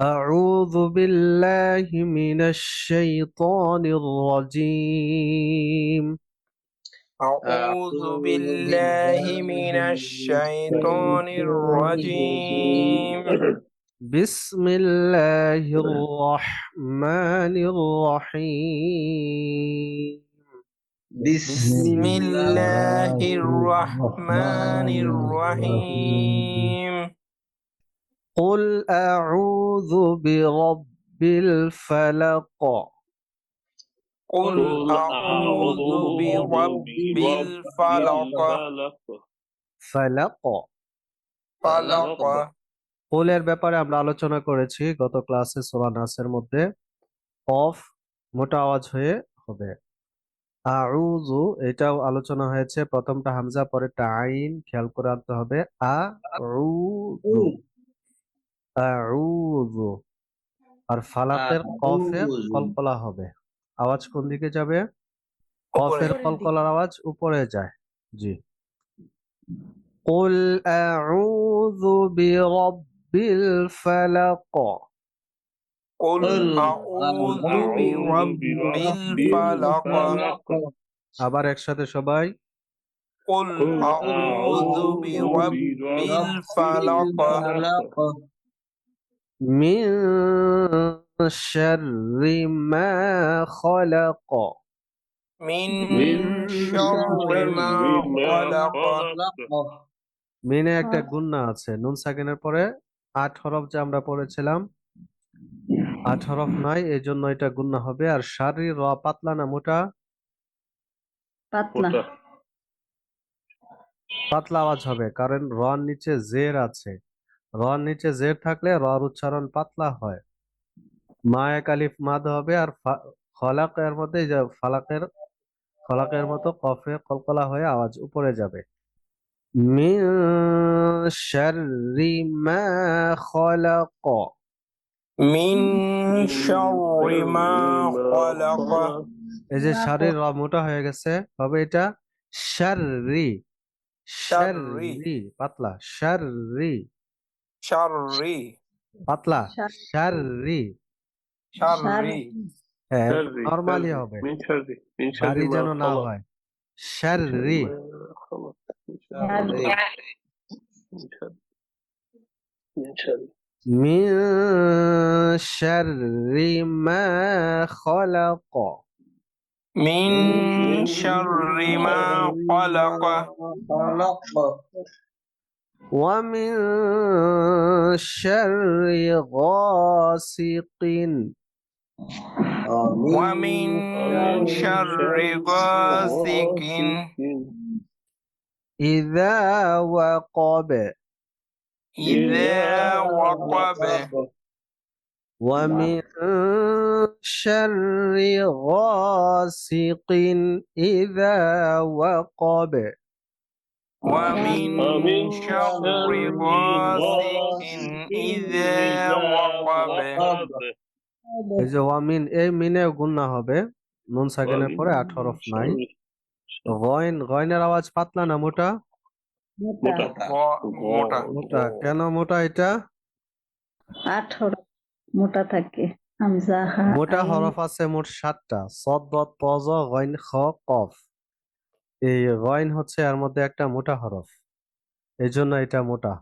أعوذ بالله من الشيطان الرجيم. أعوذ بالله من الشيطان الرجيم. بسم الله الرحمن الرحيم. بسم الله الرحمن الرحيم. قل أعوذ برب الفلق قل أعوذ برب الفلق ফালাক فلق কোলের ব্যাপারে আমরা আলোচনা করেছি গত ক্লাসে সোলা নাসের মধ্যে অফ মোটা আওয়াজ হয়ে হবে আউযু এটাও আলোচনা হয়েছে প্রথমটা হামজা পরেরটা আইন খেয়াল করে আনতে হবে আ উযু আউযু আর ফালাকের কফে কলকলা হবে আওয়াজ কোন দিকে যাবে কফের উপরে। কলকলার আওয়াজ উপরে যায় জি قل أعوذ برب الفلق قل أعوذ برب الفلق আবার একসাথে সবাই قل أعوذ برب الفلق من شر ما خلق من شر ما خلق মিনে একটা গুন্না আছে নুন সাকিনের পরে আট হরফ যে আমরা পড়েছিলাম আট হরফ নাই এই জন্য এটা গুন্না হবে আর শারীর র পাতলা না মোটা পাতলা পাতলা আওয়াজ হবে কারণ রর নিচে জের আছে রর নিচে জের থাকলে রর উচ্চারণ পাতলা হয় মা এক আলিফ মাদ হবে আর ফা- খলাকের মধ্যে এই যে ফালাকের খলাকের মতো কফে কলকলা হয়ে আওয়াজ উপরে যাবে মিন শাররি মা খলাক من شر ما خلق এই যে শারীর র মোটা হয়ে গেছে হবে এটা শাররি শাররি। শাররি পাতলা শাররি شر পাতলা শার- শাররি شر হ্যাঁ شري নরমালি شري. হবে من شري من شر ভারী ما যেন না خلق. হয় শাররি خلق. من شر শাররি। ما خلق. من شر من شر من شر ما خلق من شر ما خلق ومن شر غاسق. ومن شر غاسق. إذا وقب. إذا وقب. ومن شر غاسق. إذا وقب. ومن شر غاسق إذا وقب এই যে ওয়ামিন এই মিনে গুন্না হবে নুন সাকিনের পরে আট হরফ নাই গয়ন গয়নের আওয়াজ পাতলা না মোটা মোটা غ- মোটা মোটা কেন মোটা এটা আঠারো মোটা থাকে হামজা হা মোটা আইন। হরফ আছে মোট সাতটা সদ দত তজ গইন খ কফ এই গইন হচ্ছে এর মধ্যে একটা মোটা হরফ। এই জন্য এটা মোটা।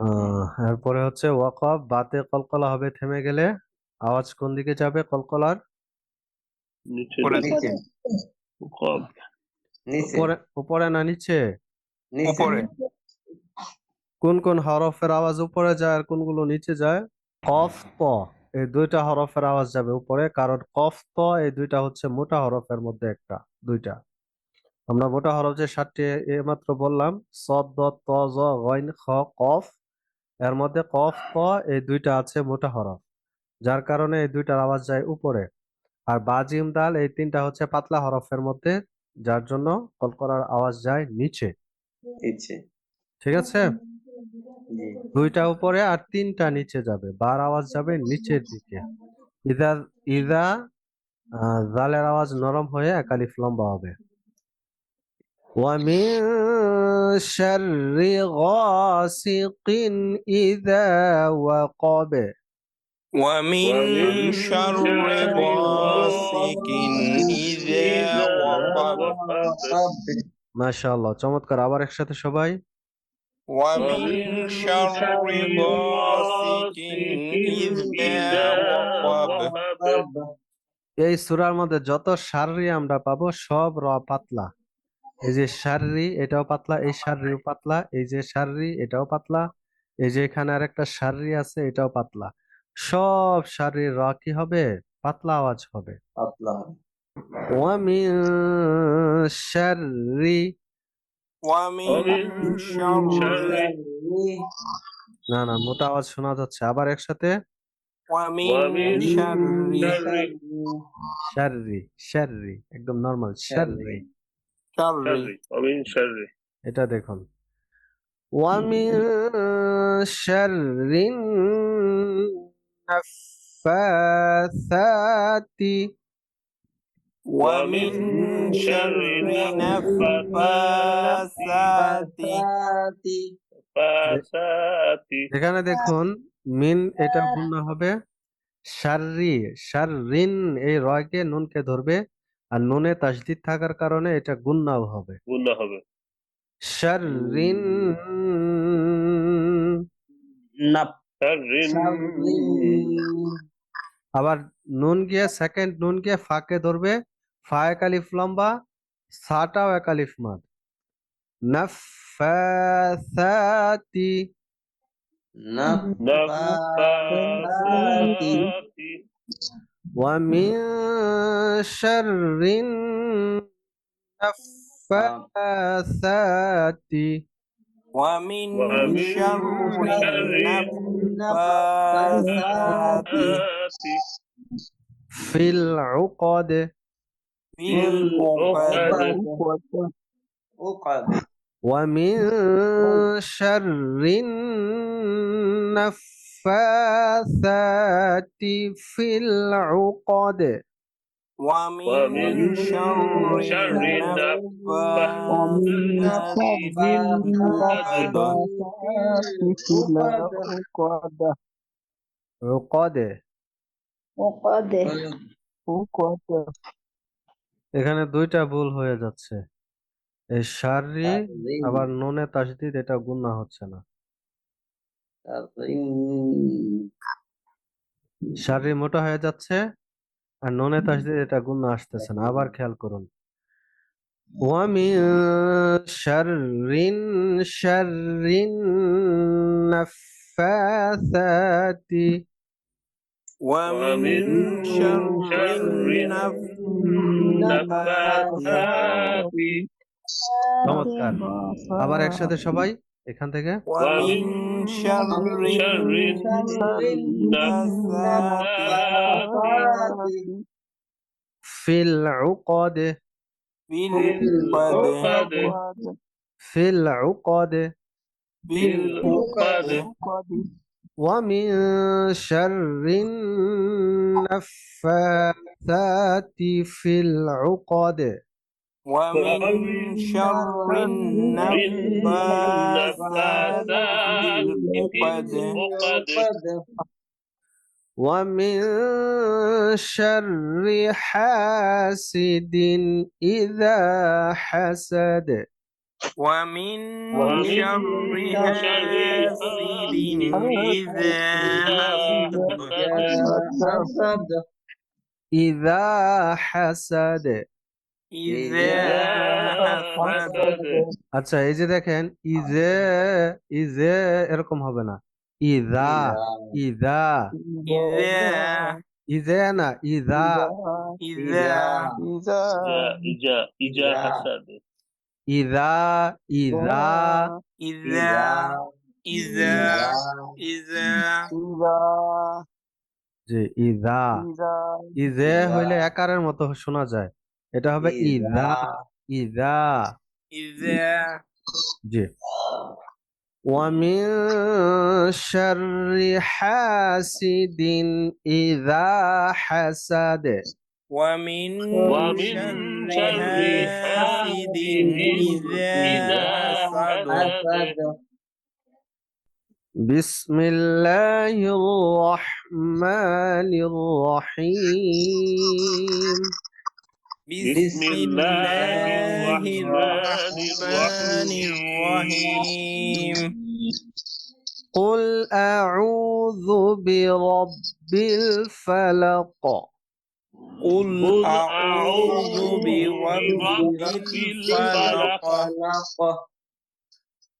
আহ, এরপরে হচ্ছে ওয়াকফ বাতে কলকলা হবে থেমে গেলে। আওয়াজ কোন দিকে যাবে কলকলার? উপরে। না নিচে। উপরে। কোন কোন হরফের আওয়াজ উপরে যায় আর কোনগুলো নিচে যায়? কফ ত। এই দুইটা হরফের আওয়াজ যাবে উপরে। কারণ কফ ত এই দুইটা হচ্ছে মোটা হরফের মধ্যে একটা দুইটা। আমরা মোটা হরফ যে সাতটি এইমাত্র বললাম সদ দ ত জ গইন খ কফ এর মধ্যে কফ ক এই দুইটা আছে মোটা হরফ যার কারণে এই দুইটার আওয়াজ যায় উপরে। আর বাজিম দাল এই তিনটা হচ্ছে পাতলা হরফের মধ্যে যার জন্য কলকলার আওয়াজ যায় নিচে। ঠিক আছে? দুইটা উপরে আর তিনটা নিচে যাবে বার আওয়াজ যাবে নিচের দিকে। ইদা ইদা আহ, জালের আওয়াজ নরম হয়ে একালিফ লম্বা হবে। ومن شر غاسق إذا وقب ومن شر غاسق إذا وقب মাশাআল্লাহ চমৎকার আবার একসাথে সবাই ومن شر غاسق إذا وقب এই সূরার মধ্যে যত শাররি আমরা পাবো সব র পাতলা এই যে শাররি এটাও পাতলা এই শাররিও পাতলা এই যে শাররি এটাও পাতলা এই যে এখানে আরেকটা শাররি আছে এটাও পাতলা সব শাররির র কি হবে পাতলা আওয়াজ হবে পাতলা ওয়ামিন শাররি ومن شر না না মোটা আওয়াজ শোনা যাচ্ছে আবার একসাথে ومن شر শাররি শাররি একদম নরমাল শাররি شر ومن شر এটা দেখুন ومن شر النفاثات ومن شر نفاثات فاسات এখানে দেখুন মিন এটা গুণনা হবে শাররি শাররিন এই রয়কে নুনকে ধরবে আর নুনে তাসদিদ থাকার কারণে এটা গুণনাও হবে। গুণা হবে। শাররিন শাররিন আবার নুন গিয়ে সেকেন্ড নুন গিয়ে ফাঁকে ধরবে ফা এক আলিফ লম্বা সাটাও এক আলিফ মাদ নাফাসাতি। নাফাসাতি। ومن شر النفاثات. ومن ومن شر النفاثات. في العقد. في العقد. ومن شر النفاثات. في العقد ومن ومن شر شر النفاثات في العقد عقد ওকদে এখানে দুইটা ভুল হয়ে যাচ্ছে এই শাররি আবার নুনে তাসদিদ এটা গুণা হচ্ছে না শাররি মোটা হয়ে যাচ্ছে আর নুনে তাসদিদ এটা গুণা আসতেছে না আবার খেয়াল করুন ومن شر شر النفاثات ومن شر النفاثات চমৎকার আবার একসাথে সবাই এখান থেকে ومن شر النفاثات في العقد في العقد في العقد في العقد ومن شر النفاثات في العقد ومن شر النفاثات في العقد ومن شر حاسد إذا حسد. ومن شر حاسد إذا حسد إذا حسد. إذا حسد. আচ্ছা এই যে দেখেন ইজে ইজে এরকম হবে না। ইদা ইদা ইজে না? ইদা ইদা ইদা ইজা ইজা হাসাদ ইদা ইদা ইজা ইজা ইজা ইজা যে ইদা ইজে হইলে একারের মতো শোনা যায়। এটা হবে ইদা ইদা إذا জি ومن شر حاسد إذا حسد ومن ومن شر حاسد إذا حسد بسم الله الرحمن الرحيم بسم الله الرحمن الرحيم. قل أعوذ برب الفلق. قل أعوذ برب الفلق.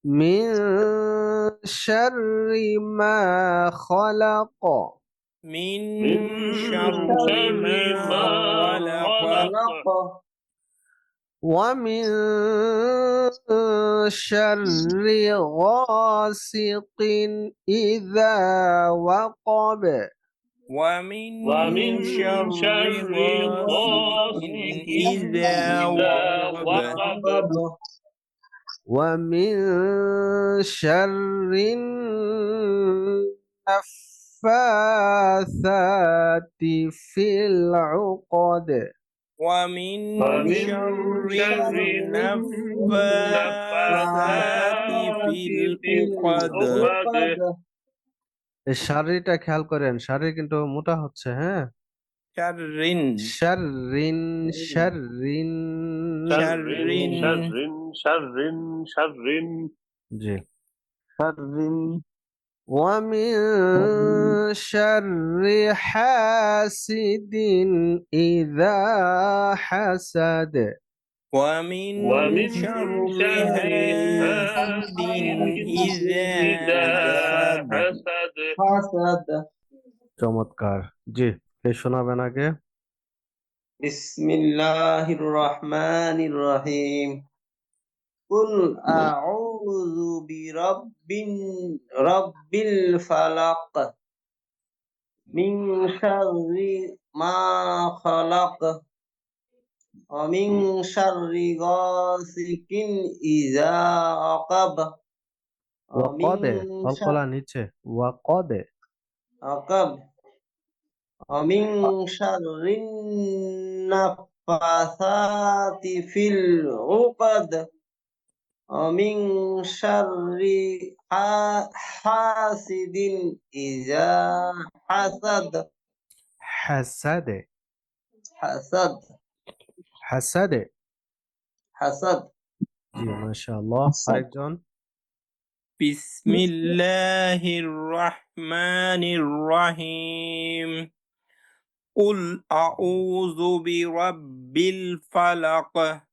من شر ما خلق. من شر ما خلق ومن شر غاسق إذا وقب. ومن ومن شر شر غاسق إذا وقب. ومن شر النفاثات في العقد ومن ومن شر شر النفاثات في العقد وقد এই শাড়িটা খেয়াল করেন শাড়ি কিন্তু মোটা হচ্ছে হ্যাঁ شر শাররিন শাররিন شر شر شر شر জি شر ومن شر حاسد إذا حسد ومن ومن شر شر حاسد إذا حسد حسد حسد চমৎকার জি কে শোনাবেন আগে بسم الله কুল আউযু বিরাব্বিন রাব্বিল ফালাক মিন শাররি মা খালাক ওয়া মিন শাররি গাসিকিন ইযা আকাব ওয়া কদে ফলফলা নিচে ওয়া কদে আকাব ওয়া মিন শাররিন নাফাসাতি ফিল উকাদ ومن شر حاسد إذا حسد. حسد. حسد. حسد. حسد. ما شاء الله أيضا بسم الله الرحمن الرحيم قل أعوذ برب الفلق.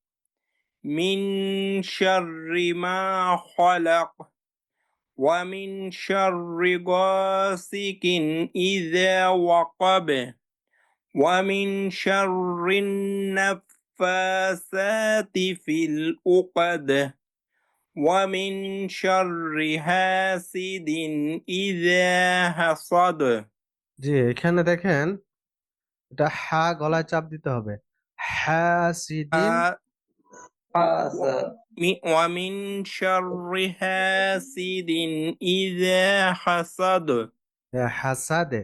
من شر ما خلق ومن شر غاسق إذا وقب ومن شر النفاثات في العقد ومن شر حاسد إذا حسد জি এখানে দেখেন এটা হা গলায় চাপ দিতে হবে হাসিদিন آ- حسد মি- ومن شر حاسد إذا حسد হাসাদে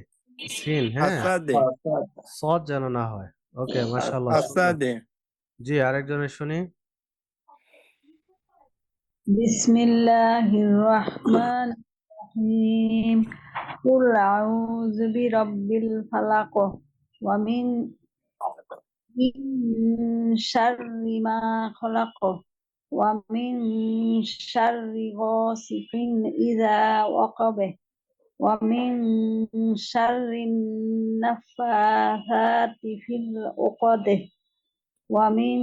সিন হ্যাঁ حسد حسد সদ যেন না হয় ওকে মাশাআল্লাহ সুন্দর। حسد জি আরেকজনের শুনি بسم الله الرحمن الرحيم قل أعوذ برب الفلق ومن من شر ما خلق ومن شر غاسق إذا وقب ومن شر النفاثات في العقد ومن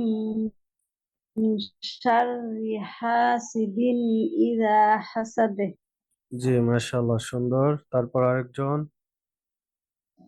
شر حاسد إذا حسد জি মাশাআল্লাহ সুন্দর তারপর আরেকজন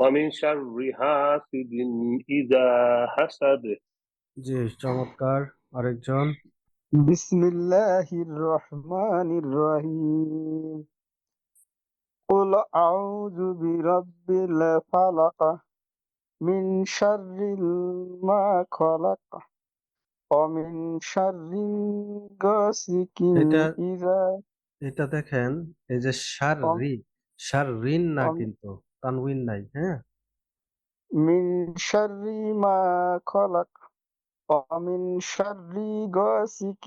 ومن شر حاسد إذا حسد জি চমৎকার আরেকজন بسم الله الرحمن الرحيم قل أعوذ برب الفلق من شر ما خلق ومن شر غاسق এটা- إذا এটা দেখেন এই যে শাররি শাররিন না অম- কিন্তু তানউইন নাই হ্যাঁ من شر ما خلق ومن شر غاسق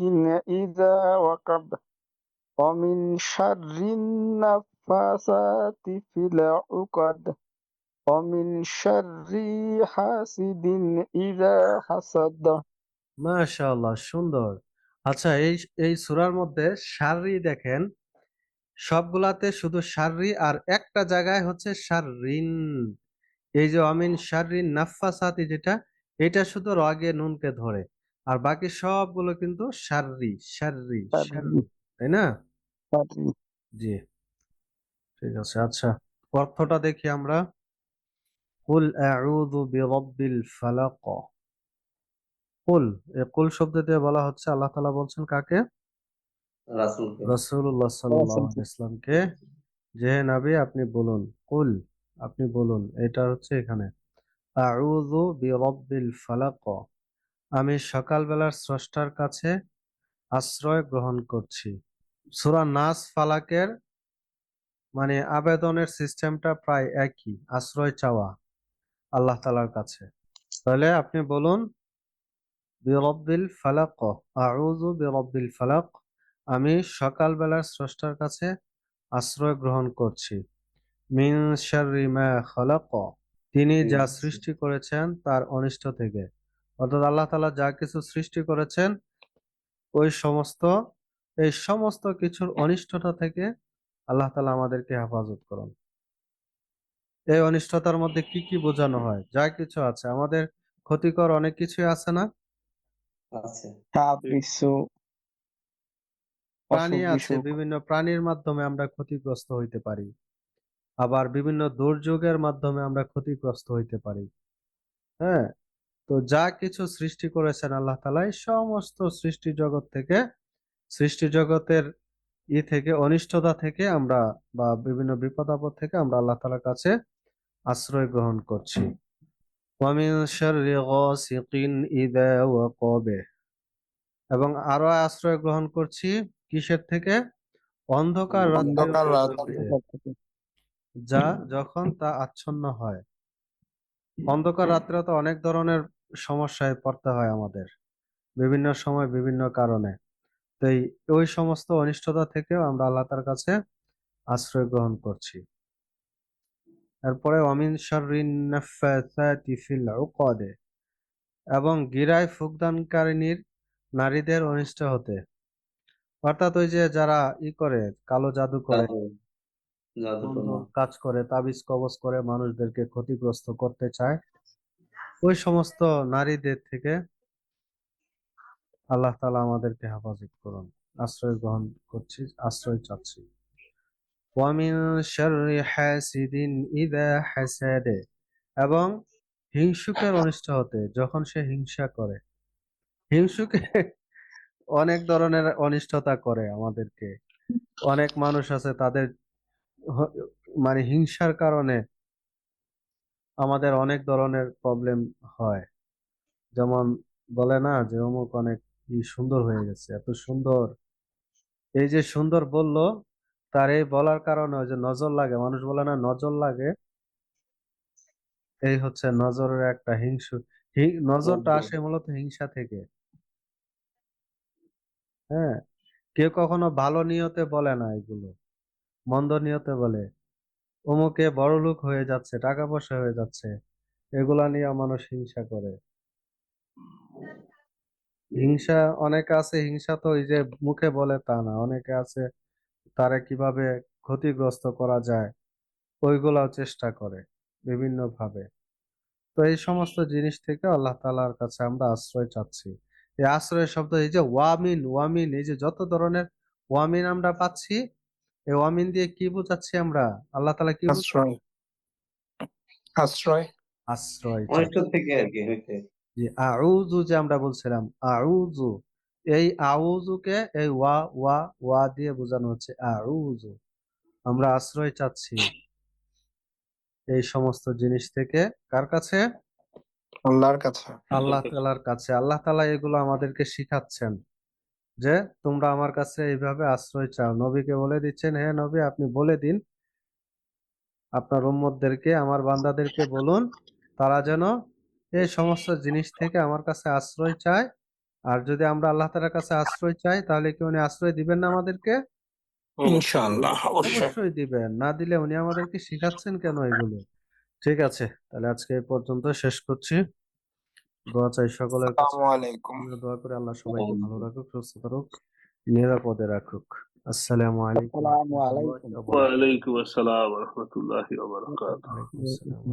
إذا وقب ومن شر النفاثات في العقد ومن شر حاسد إذا حسد মাশাআল্লাহ সুন্দর আচ্ছা এই এই সূরার মধ্যে শাররি দেখেন সবগুলাতে শুধু শাররি আর একটা জায়গায় হচ্ছে শাররিন। এই যে আমিন শাররিন নাফাসাতি যেটা এটা শুধু রগে নুনকে ধরে। আর বাকি সবগুলো কিন্তু শাররি। শাররি তাই না? জি। ঠিক আছে আচ্ছা। অর্থটা দেখি আমরা। কুল আউযু বিরাব্বিল ফালাক। কুল এই কুল শব্দ দিয়ে বলা হচ্ছে আল্লাহ তাআলা বলছেন কাকে? রাসূলুল্লাহ সাল্লাল্লাহু। আলাইহি যে আপনি বলুন, কুল, আপনি বলুন, এটা হচ্ছে এখানে, আউযু বিরাব্বিল ফালাক আমি সকালবেলার স্রষ্টার কাছে আশ্রয় গ্রহণ করছি সূরা নাস ফালাকের মানে আবেদনের সিস্টেমটা প্রায় একই, আশ্রয় চাওয়া আল্লাহ তাআলার কাছে তাহলে আপনি বলুন, বিরব্বিল ফালাক আউযু বিরব্বিল ফালাক আমি সকালবেলার স্রষ্টার কাছে আশ্রয় গ্রহণ করছি। মিন শাররি মা খালাক। তিনি যা সৃষ্টি করেছেন তার অনিষ্ট থেকে। অর্থাৎ আল্লাহ তালা যা কিছু সৃষ্টি করেছেন ওই সমস্ত এই সমস্ত কিছুর অনিষ্টতা থেকে আল্লাহ তালা আমাদেরকে হেফাজত করুন। এই অনিষ্টতার মধ্যে কি কি বোঝানো হয়? যা কিছু আছে। আমাদের ক্ষতিকর অনেক কিছুই আছে না? আছে। প্রাণী আছে বিভিন্ন প্রাণীর মাধ্যমে আমরা ক্ষতিগ্রস্ত হইতে পারি। আবার বিভিন্ন দুর্যোগের মাধ্যমে আমরা ক্ষতিগ্রস্ত হইতে পারি। হ্যাঁ? তো যা কিছু সৃষ্টি করেছেন আল্লাহ তাআলা এই সমস্ত সৃষ্টি জগৎ থেকে সৃষ্টি জগতের ই থেকে অনিষ্টতা থেকে আমরা বা বিভিন্ন বিপদ আপদ থেকে আমরা আল্লাহ তালার কাছে আশ্রয় গ্রহণ করছি। এবং আরও আশ্রয় গ্রহণ করছি কিসের থেকে? অন্ধকার যা যখন তা আচ্ছন্ন হয়। অন্ধকার রাত্রে তো অনেক ধরনের সমস্যায় পড়তে হয় আমাদের। বিভিন্ন সময় বিভিন্ন কারণে। তো ওই সমস্ত অনিষ্টতা থেকেও আমরা আল্লাহ তার কাছে আশ্রয় গ্রহণ করছি। এরপরে অমিন এবং গিরায় ফুকদানকারিনীর নারীদের অনিষ্ট হতে। অর্থাৎ ওই যে যারা ই করে কালো জাদু করে কাজ করে তাবিজ কবজ করে মানুষদেরকে ক্ষতিগ্রস্ত করতে চায় ওই সমস্ত নারীদের থেকে আল্লাহ তালা আমাদেরকে হেফাজত করুন। আশ্রয় গ্রহণ করছি আশ্রয় চাচ্ছি। ওয়ামিন শাররি হাসিদিন ইযা হাসাদে এবং হিংসুকের অনিষ্ট হতে যখন সে হিংসা করে হিংসুকে অনেক ধরনের অনিষ্টতা করে আমাদেরকে। অনেক মানুষ আছে তাদের মানে হিংসার কারণে আমাদের অনেক ধরনের প্রবলেম হয়। যেমন বলে না যে অমুক অনেক কি সুন্দর হয়ে গেছে এত সুন্দর। এই যে সুন্দর বলল তার এই বলার কারণে ওই যে নজর লাগে মানুষ বলে না নজর লাগে। এই হচ্ছে নজরের একটা হিংসু নজরটা আসে মূলত হিংসা থেকে। হ্যাঁ? কেউ কখনো ভালো নিয়তে বলে না এগুলো। মন্দ নিয়তে বলে। অমুকে বড়লোক হয়ে যাচ্ছে, টাকা পয়সা হয়ে যাচ্ছে। এগুলা নিয়ে মানুষ হিংসা করে। হিংসা, অনেকে আছে হিংসা তো এই যে মুখে বলে তা না। অনেকে আছে তারে কীভাবে ক্ষতিগ্রস্ত করা যায়, ওইগুলাও চেষ্টা করে বিভিন্ন ভাবে তো এই সমস্ত জিনিস থেকে আল্লাহ তাআলার কাছে আমরা আশ্রয় চাচ্ছি। এই আশ্রয়ের শব্দ এই যে ওয়ামিন ওয়ামিন এই যে যত ধরনের ওয়ামিন আমরা পাচ্ছি এই ওয়ামিন দিয়ে কি বোঝাচ্ছি আমরা? আল্লাহ তালা কি বোঝাচ্ছি? আশ্রয়। আশ্রয়। আশ্রয় থেকে আর কি হইতে জি আউযু যে আমরা বলছিলাম আউযু। এই আউযুকে এই ওয়া ওয়া ওয়া দিয়ে বোঝানো হচ্ছে আউযু। আমরা আশ্রয় চাচ্ছি। এই সমস্ত জিনিস থেকে কার কাছে? আল্লাহর কাছে। আল্লাহ তাআলার কাছে। আল্লাহ তাআলা এগুলো আমাদেরকে শিখাচ্ছেন যে তোমরা আমার কাছে এইভাবে আশ্রয় চাও। নবীকে বলে দিচ্ছেন হে নবী আপনি বলে দিন আপনার উম্মতদেরকে আমার বান্দাদেরকে বলুন তারা যেন এই সমস্ত জিনিস থেকে আমার কাছে আশ্রয় চায়। আর যদি আমরা আল্লাহ তাআলার কাছে আশ্রয় চাই তাহলে কি উনি আশ্রয় দিবেন না আমাদেরকে? ইনশাআল্লাহ অবশ্যই। দিবেন। না দিলে উনি আমাদেরকে শিখাচ্ছেন কেন এগুলো? ঠিক আছে তাহলে আজকে এই পর্যন্ত শেষ করছি। দোয়া চাই সকলের কাছে। আলাইকুম। দোয়া করে আল্লাহ সবাইকে ভালো রাখুক সুস্থ রাখুক নিরাপদে রাখুক। আসসালামু আলাইকুম। আসসালামু আলাইকুম। ওয়া ওয়া আসসালাম ওয়া রাহমাতুল্লাহি ওয়া বারাকাতুহু।